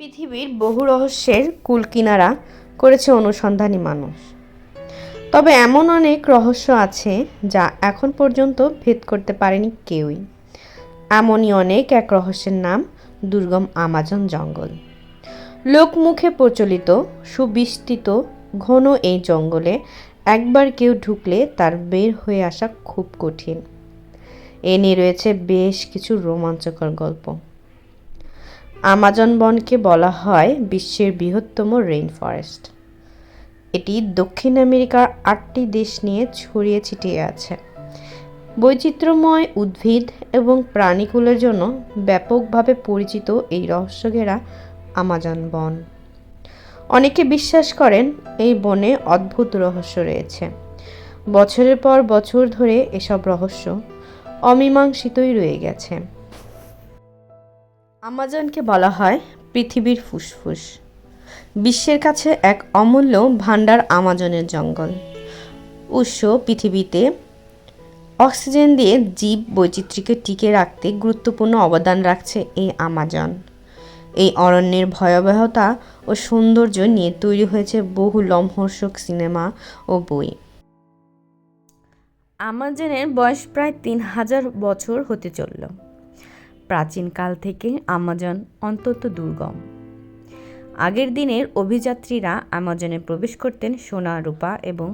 পৃথিবীর বহু রহস্যের কুলকিনারা করেছে অনুসন্ধানী মানুষ। তবে এমন অনেক রহস্য আছে যা এখন পর্যন্ত ভেদ করতে পারেনি কেউই। এমনই অনেক এক রহস্যের নাম, দুর্গম আমাজন জঙ্গল। লোকমুখে প্রচলিত সুবিস্তৃত ঘন এই জঙ্গলে একবার কেউ ঢুকলে তার বের হয়ে আসা খুব কঠিন। এ নিয়ে রয়েছে বেশ কিছু রোমাঞ্চকর গল্প। আমাজন বনকে বলা হয় বিশ্বের বৃহত্তম রেইন ফরেস্ট। এটি দক্ষিণ আমেরিকার আটটি দেশ নিয়ে ছড়িয়ে ছিটিয়ে আছে। বৈচিত্র্যময় উদ্ভিদ এবং প্রাণীকুলের জন্য ব্যাপকভাবে পরিচিত এই রহস্যঘেরা আমাজন বন। অনেকে বিশ্বাস করেন এই বনে অদ্ভুত রহস্য রয়েছে। বছরের পর বছর ধরে এসব রহস্য অমীমাংসিতই রয়ে গেছে। আমাজনকে বলা হয় পৃথিবীর ফুসফুস। বিশ্বের কাছে এক অমূল্য ভাণ্ডার আমাজনের জঙ্গল। উৎস পৃথিবীতে অক্সিজেন দিয়ে জীব বৈচিত্র্যকে টিকে রাখতে গুরুত্বপূর্ণ অবদান রাখছে এই আমাজন। এই অরণ্যের ভয়াবহতা ও সৌন্দর্য নিয়ে তৈরি হয়েছে বহু লম্হর্ষক সিনেমা ও বই। আমাজনের বয়স প্রায় তিন হাজার বছর হতে চলল। প্রাচীনকাল থেকে আমাজন অন্তত দুর্গম। আগের দিনের অভিযাত্রীরা আমাজনে প্রবেশ করতেন সোনা, রূপা এবং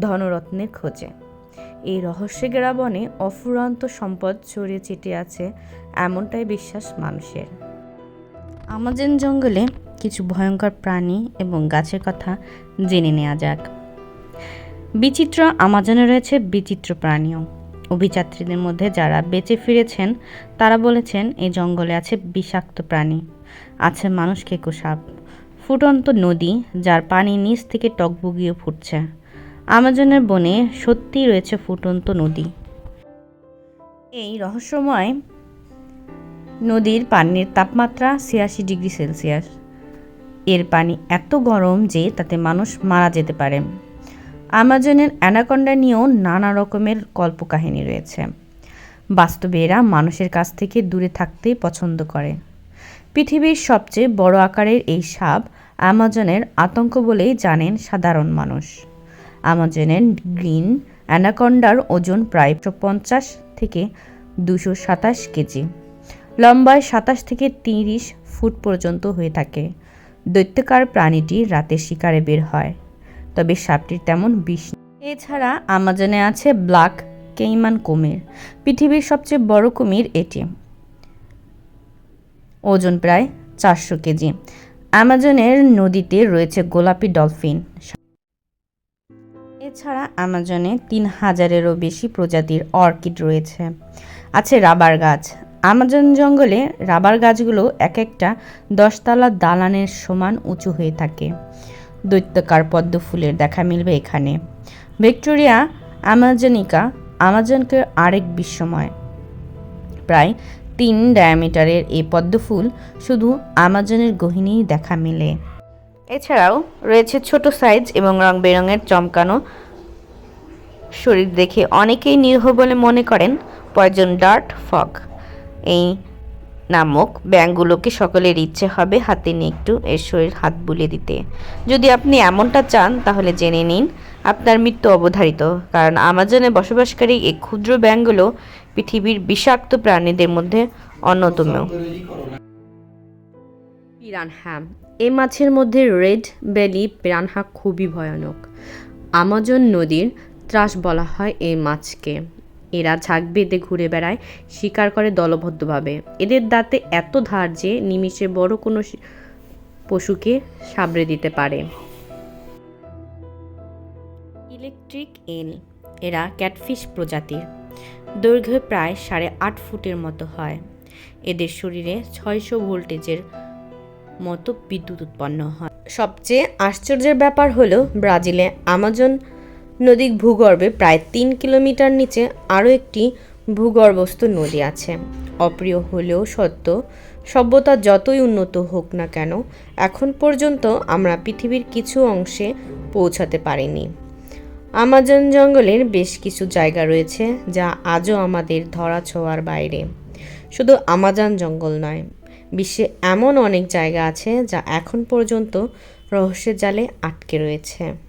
ধনরত্নের খোঁজে। এই রহস্যগেরা বনে অফুরন্ত সম্পদ ছড়িয়ে ছিটিয়ে আছে এমনটাই বিশ্বাস মানুষের। আমাজন জঙ্গলে কিছু ভয়ঙ্কর প্রাণী এবং গাছের কথা জেনে নেওয়া যাক। বিচিত্র আমাজনে রয়েছে বিচিত্র প্রাণীও। অভিযাত্রীদের মধ্যে যারা বেঁচে ফিরেছেন, তারা বলেছেন, এই জঙ্গলে আছে বিষাক্ত প্রাণী। আছে মানুষ খেকো সাপ ফুটন্ত নদী, যার পানি নিচ থেকে টকবগিয়ে ফুটছে। আমাজনের বনে সত্যিই রয়েছে ফুটন্ত নদী। এই রহস্যময় নদীর পানির তাপমাত্রা ছিয়াশি ডিগ্রি সেলসিয়াস। এর পানি এত গরম যে তাতে মানুষ মারা যেতে পারে। আমাজনের অ্যানাকন্ডা নিয়েও নানা রকমের কল্পকাহিনী রয়েছে। বাস্তবে এরা মানুষের কাছ থেকে দূরে থাকতেই পছন্দ করে। পৃথিবীর সবচেয়ে বড় আকারের এই সাপ অ্যামাজনের আতঙ্ক বলেই জানেন সাধারণ মানুষ। অ্যামাজনের গ্রিন অ্যানাকন্ডার ওজন প্রায় পঞ্চাশ থেকে দুশো সাতাশ কেজি। লম্বায় সাতাশ থেকে তিরিশ ফুট পর্যন্ত হয়ে থাকে। দৈত্যকার প্রাণীটি রাতে শিকারে বের হয়। তবে সাপটির তেমন বিষ এছাড়া আমাজনে আছে ব্ল্যাক কেইমান কুমির, পৃথিবীর সবচেয়ে বড় কুমির এটি। ওজন প্রায় চারশো কেজি। অ্যামাজনের নদীতে রয়েছে গোলাপি ডলফিন। এছাড়া অ্যামাজনে তিন হাজারেরও বেশি প্রজাতির অর্কিড রয়েছে। আছে রাবার গাছ। আমাজন জঙ্গলে রাবার গাছগুলো এক একটা দশতলা দালানের সমান উঁচু হয়ে থাকে। দৈত্যকার পদ্ম ফুলের দেখা মিলবে এখানে। ভিক্টোরিয়া আমাজনিকা আমাজনকে আরেক বিশ্বময়। প্রায় তিন ডায়ামিটারের এই পদ্মফুল শুধু আমাজনের গহিনেই দেখা মেলে। এছাড়াও রয়েছে ছোট সাইজ এবং রং বেরঙের চমকানো শরীর দেখে অনেকেই নিরীহ বলে মনে করেন পয়জন ডার্ট ফগ। এই নামক ব্যাঙগুলোকে সকলের ইচ্ছে হবে হাতে নিয়ে একটু এর শরীর হাত বুলিয়ে দিতে। যদি আপনি এমনটা চান, তাহলে জেনে নিন, আপনার মৃত্যু অবধারিত। কারণ আমাজনে বসবাসকারী এই ক্ষুদ্র ব্যাঙগুলো পৃথিবীর বিষাক্ত প্রাণীদের মধ্যে অন্যতম। পিরানহা এ মাছের মধ্যে রেড বেলি পিরানহা খুবই ভয়ানক। আমাজন নদীর ত্রাস বলা হয় এই মাছকে। এরা ঝাঁক বেঁধে ঘুরে বেড়ায়, শিকার করে দলবদ্ধভাবে। এদের দাঁতে এত ধার যে নিমিষে বড় কোনো পশুকে সাবড়ে দিতে পারে। ইলেকট্রিক এল, এরা ক্যাটফিশ প্রজাতির। দৈর্ঘ্য প্রায় সাড়ে আট ফুটের মতো হয়। এদের শরীরে ছয়শো ভোল্টেজের মতো বিদ্যুৎ উৎপন্ন হয়। সবচেয়ে আশ্চর্যের ব্যাপার হলো, ব্রাজিলে আমাজন নদীর ভূগর্ভে প্রায় তিন কিলোমিটার নিচে আরও একটি ভূগর্ভস্থ নদী আছে। অপ্রিয় হলেও সত্য, সভ্যতা যতই উন্নত হোক না কেন, এখন পর্যন্ত আমরা পৃথিবীর কিছু অংশে পৌঁছাতে পারিনি। আমাজন জঙ্গলের বেশ কিছু জায়গা রয়েছে যা আজও আমাদের ধরা ছোঁয়ার বাইরে। শুধু আমাজন জঙ্গল নয়, বিশ্বে এমন অনেক জায়গা আছে যা এখন পর্যন্ত রহস্যের জালে আটকে রয়েছে।